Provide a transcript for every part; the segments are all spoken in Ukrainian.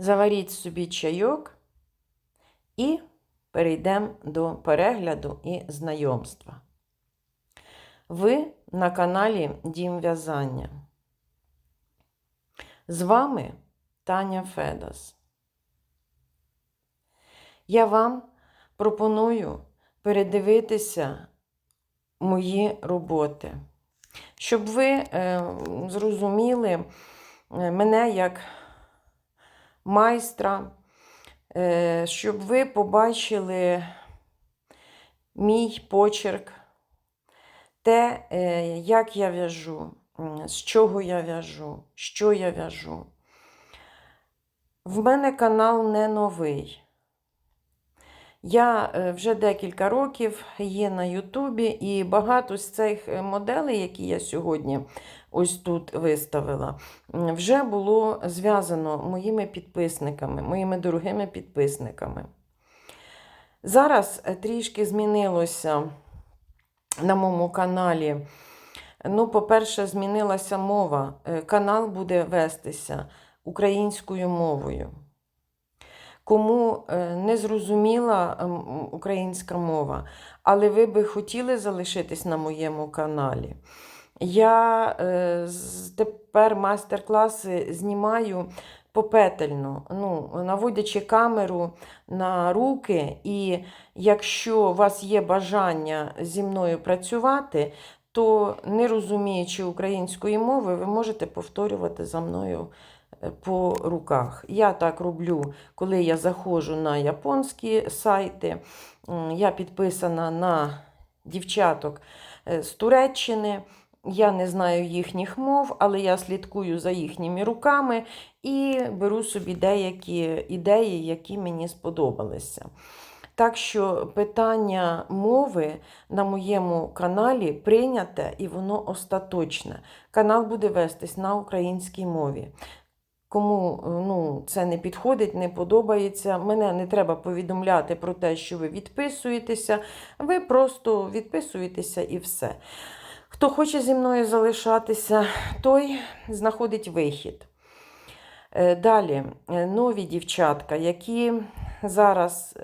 Заваріть собі чайок і перейдемо до перегляду і знайомства. Ви на каналі Дім В'язання. З вами Таня Федас. Я вам пропоную передивитися мої роботи, щоб ви е, зрозуміли е, мене як майстра, е, щоб ви побачили мій почерк, те, е, як я в'яжу, з чого я в'яжу, що я в'яжу. В мене канал не новий. Я е, вже декілька років є на Ютубі, і багато з цих е, моделей, які я сьогодні ось тут виставила, вже було зв'язано моїми підписниками, моїми дорогими підписниками. Зараз е, трішки змінилося на моєму каналі. Ну, по-перше, змінилася мова. Канал буде вестися українською мовою. Кому е, не зрозуміла ем, українська мова, але ви би хотіли залишитись на моєму каналі. Я е, тепер майстер-класи знімаю попетельно, ну, наводячи камеру на руки, і якщо у вас є бажання зі мною працювати, то не розуміючи української мови, ви можете повторювати за мною по руках. Я так роблю, коли я заходжу на японські сайти. Я підписана на дівчаток е, з Туреччини. Я не знаю їхніх мов, але я слідкую за їхніми руками і беру собі деякі ідеї, які мені сподобалися. Так що питання мови на моєму каналі прийняте і воно остаточне. Канал буде вестись на українській мові. Кому е, ну, це не підходить, не подобається, мене не треба повідомляти про те, що ви відписуєтеся. Ви просто відписуєтеся і все. Хто хоче зі мною залишатися, той знаходить вихід. Е, Далі, е, нові дівчатка, які зараз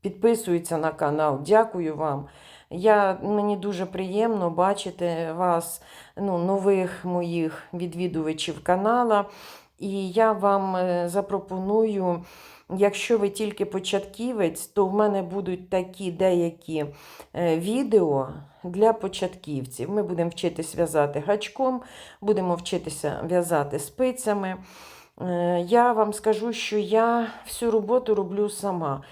підписуються на канал. Дякую вам. Я, мені дуже приємно бачити вас, ну, нових моїх відвідувачів канала. І я вам е, запропоную, якщо ви тільки початківець, то в мене будуть такі деякі е, відео для початківців. Ми будемо вчитись в'язати гачком, будемо вчитися в'язати спицями. Е, Я вам скажу, що я всю роботу роблю сама.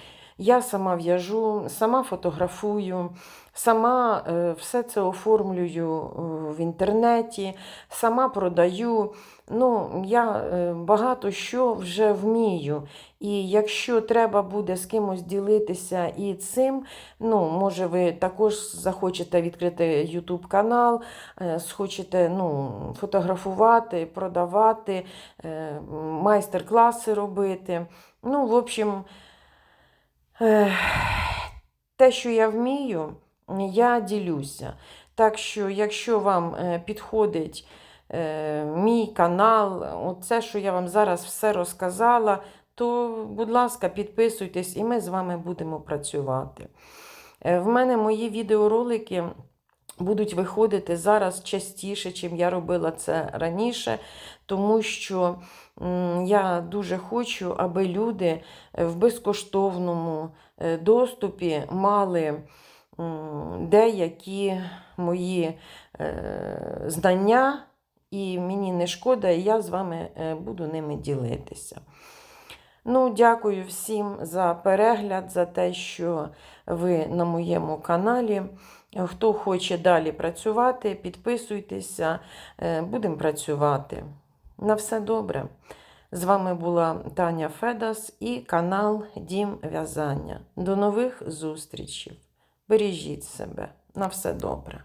Я сама в'яжу, сама фотографую, сама е, все це оформлюю е, в інтернеті, сама продаю. Ну, я е, багато що вже вмію. І якщо треба буде з кимось ділитися і цим, ну, може, ви також захочете відкрити YouTube канал, схочете ну, фотографувати, продавати, майстер-класи робити. Ну, в общем, те, що я вмію, я ділюся. Так що, якщо вам е, підходить е, мій канал, оце, що я вам зараз все розказала, то, будь ласка, підписуйтесь, і ми з вами будемо працювати. Е, В мене мої відеоролики будуть виходити зараз частіше, чим я робила це раніше, тому що я дуже хочу, аби люди е, в безкоштовному е, доступі мали деякі мої е, знання, і мені не шкода, і я з вами буду ними ділитися. Ну, дякую всім за перегляд, за те, що ви на моєму каналі. Хто хоче далі працювати, підписуйтеся, е, будемо працювати. На все добре. З вами була Таня Федас і канал Дім В'язання. До нових зустрічей. Бережіть себе. На все добре.